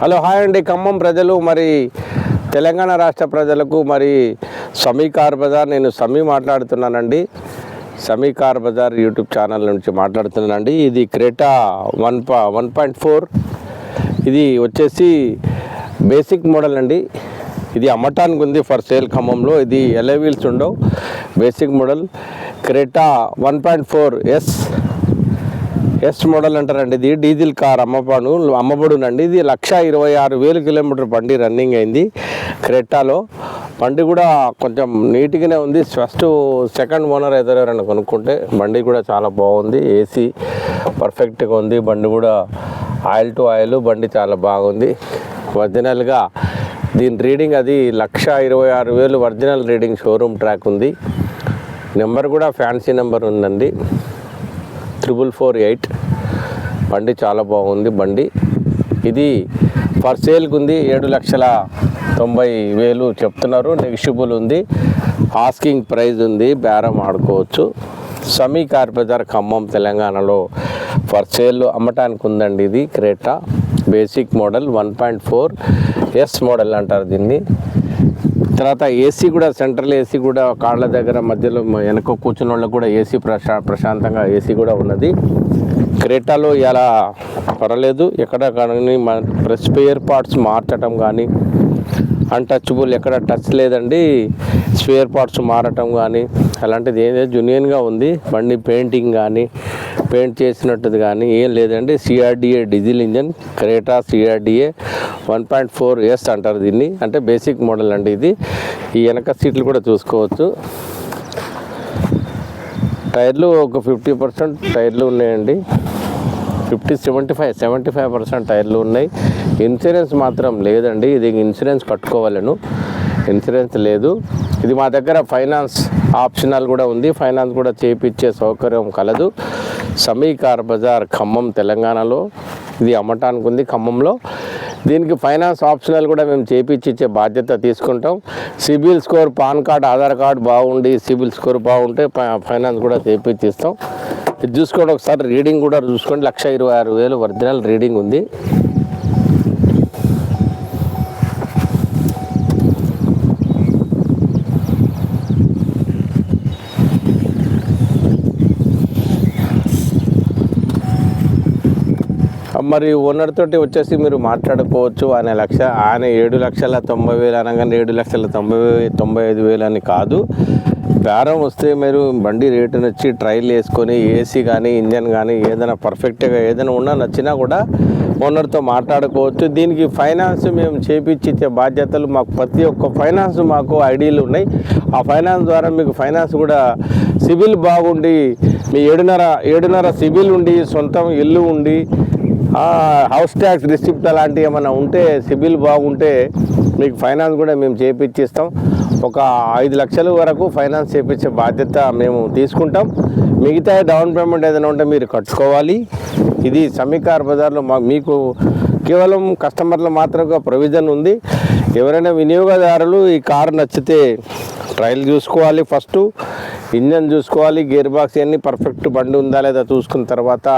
Hello hi అండి. ఖమ్మం ప్రజలు మరి తెలంగాణ రాష్ట్ర ప్రజలకు మరి సమీ కార్ బజార్ నేను సమీ మాట్లాడుతున్నానండి. Sami car Bazar YouTube channel నుంచి మాట్లాడుతున్నానండి. ఇది క్రేటా వన్ పా వన్ పాయింట్ ఫోర్. ఇది వచ్చేసి బేసిక్ మోడల్ అండి. ఇది అమ్మటానికి ఉంది ఫర్ సేల్ ఖమ్మంలో. ఇది ఎలే వీల్స్ ఉండవు. Basic model. Creta one point four S. S model అంటారండి ఇది. డీజిల్ కార్ అమ్మబడు అమ్మబడునండి. ఇది లక్ష ఇరవై ఆరు వేలు కిలోమీటర్ బండి రన్నింగ్ అయింది క్రెట్టాలో. బండి కూడా కొంచెం నీట్గానే ఉంది. ఫస్ట్ సెకండ్ ఓనర్ ఎవరైనా కొనుక్కుంటే బండి కూడా చాలా బాగుంది. ఏసీ పర్ఫెక్ట్గా ఉంది. బండి కూడా ఆయిల్ టు ఆయిల్ బండి చాలా బాగుంది. ఒరిజినల్గా దీని రీడింగ్ అది లక్ష ఇరవై ఆరు వేలు ఒరిజినల్ రీడింగ్ షోరూమ్ ట్రాక్ ఉంది. నెంబర్ కూడా ఫ్యాన్సీ నెంబర్ ఉందండి. Triple four eight. బండి చాలా బాగుంది బండి. ఇది ఫర్ సేల్కి ఉంది ఏడు లక్షల తొంభై వేలు చెప్తున్నారు. నెగిషిబుల్ ఉంది. ఆస్కింగ్ ప్రైజ్ ఉంది. బేరం ఆడుకోవచ్చు. సమీ కార్ బజార్ ఖమ్మం తెలంగాణలో ఫర్ సేల్ అమ్మటానికి ఉందండి ఇది Creta. Basic model one point four. S model అంటారు దీన్ని. తర్వాత ఏసీ కూడా సెంట్రల్ ఏసీ కూడా కాళ్ళ దగ్గర మధ్యలో వెనక కూర్చున్న వాళ్ళకి కూడా ఏసీ ప్రశా ప్రశాంతంగా ఏసీ కూడా ఉన్నది. క్రేటాలో ఇలా పర్వాలేదు. ఎక్కడ కానీ మన స్పేర్ పార్ట్స్ మార్చటం కానీ అన్టచబుల్ ఎక్కడ టచ్ లేదండి. స్పేర్ పార్ట్స్ మారటం కానీ అలాంటిది ఏదో జునియన్గా ఉంది. బండి పెయింటింగ్ కానీ పెయింట్ చేసినట్టుది కానీ ఏం లేదండి. CRDi diesel engine Creta CRDi one point four S అంటారు దీన్ని. అంటే బేసిక్ మోడల్ అండి ఇది. ఈ వెనక సీట్లు కూడా చూసుకోవచ్చు. టైర్లు ఒక ఫిఫ్టీ పర్సెంట్ టైర్లు ఉన్నాయండి. Fifty seventy five seventy five percent టైర్లు ఉన్నాయి. ఇన్సూరెన్స్ మాత్రం లేదండి. ఇది ఇన్సూరెన్స్ కట్టుకోవాలను. ఇన్సూరెన్స్ లేదు. ఇది మా దగ్గర ఫైనాన్స్ ఆప్షనల్ కూడా ఉంది. ఫైనాన్స్ కూడా చేయించే సౌకర్యం కలదు. సమీకార్ బజార్ ఖమ్మం తెలంగాణలో. ఇది అమ్మటానికి ఉంది ఖమ్మంలో. దీనికి ఫైనాన్స్ ఆప్షనల్ కూడా మేము చేపించి ఇచ్చే బాధ్యత తీసుకుంటాం. CIBIL score PAN card Aadhaar card బాగుండి సిబిల్ స్కోర్ బాగుంటే ఫైనాన్స్ కూడా చేపించిస్తాం ఇది చూసుకోండి ఒకసారి రీడింగ్ కూడా చూసుకోండి. లక్ష ఇరవై ఆరు వేలు ఒరిజినల్ రీడింగ్ ఉంది. మరి ఓనర్ తోటి వచ్చేసి మీరు మాట్లాడుకోవచ్చు ఆయన లక్ష ఆయన ఏడు లక్షల తొంభై వేలు అనగానే ఏడు లక్షల తొంభై తొంభై ఐదు వేలు అని కాదు. బేరం వస్తే మీరు బండి రేటుని వచ్చి ట్రైల్ వేసుకొని ఏసీ కానీ ఇంజన్ కానీ ఏదైనా పర్ఫెక్ట్గా ఏదైనా ఉన్నా నచ్చినా కూడా ఓనర్తో మాట్లాడుకోవచ్చు. దీనికి ఫైనాన్స్ మేము చేపించే ఇచ్చే బాధ్యతలు మాకు ప్రతి ఒక్క ఫైనాన్స్ మాకు ఐడీలు ఉన్నాయి. ఆ ఫైనాన్స్ ద్వారా మీకు ఫైనాన్స్ కూడా సిబిల్ బాగుండి మీ ఏడున్నర ఏడున్నర సిబిల్ ఉండి సొంతం ఇల్లు ఉండి హౌస్ ట్యాక్స్ రిసిప్ట్ అలాంటివి ఏమైనా ఉంటే సిబిల్ బాగుంటే మీకు ఫైనాన్స్ కూడా మేము చేపించిస్తాం. ఒక ఐదు లక్షల వరకు ఫైనాన్స్ చేపించే బాధ్యత మేము తీసుకుంటాం. మిగతా డౌన్ పేమెంట్ ఏదైనా ఉంటే మీరు కట్టుకోవాలి. ఇది సమీకార బజార్లో మా మీకు కేవలం కస్టమర్లు మాత్రమే ప్రొవిజన్ ఉంది. ఎవరైనా వినియోగదారులు ఈ కారు నచ్చితే ట్రయల్ చూసుకోవాలి ఫస్ట్. ఇంజన్ చూసుకోవాలి గేర్ బాక్స్ అన్నీ పర్ఫెక్ట్ బండి ఉందా లేదా చూసుకున్న తర్వాత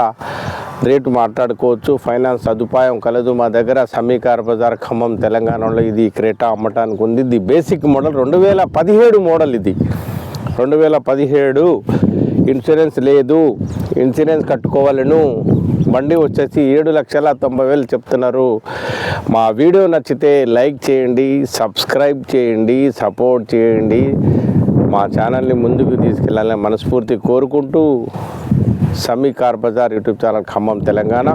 రేటు మాట్లాడుకోవచ్చు. ఫైనాన్స్ సదుపాయం కలదు. మా దగ్గర సమీకార బజార్ ఖమ్మం తెలంగాణలో ఇది క్రేటా అమ్మటానికి ఉంది. ఇది బేసిక్ మోడల్ రెండు వేల పదిహేడు మోడల్ ఇది. రెండు వేల పదిహేడు ఇన్సూరెన్స్ లేదు. ఇన్సూరెన్స్ కట్టుకోవాలను. బండి వచ్చేసి ఏడు లక్షల తొంభై వేలు చెప్తున్నారు. మా వీడియో నచ్చితే లైక్ చేయండి సబ్స్క్రైబ్ చేయండి సపోర్ట్ చేయండి. మా ఛానల్ని ముందుకు తీసుకెళ్ళాలని మనస్ఫూర్తి కోరుకుంటూ Sami car bazaar YouTube channel Khammam Telangana.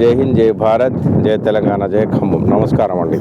జై హింద్ జై భారత్ జై తెలంగాణ జై ఖమ్మం. నమస్కారం అండి.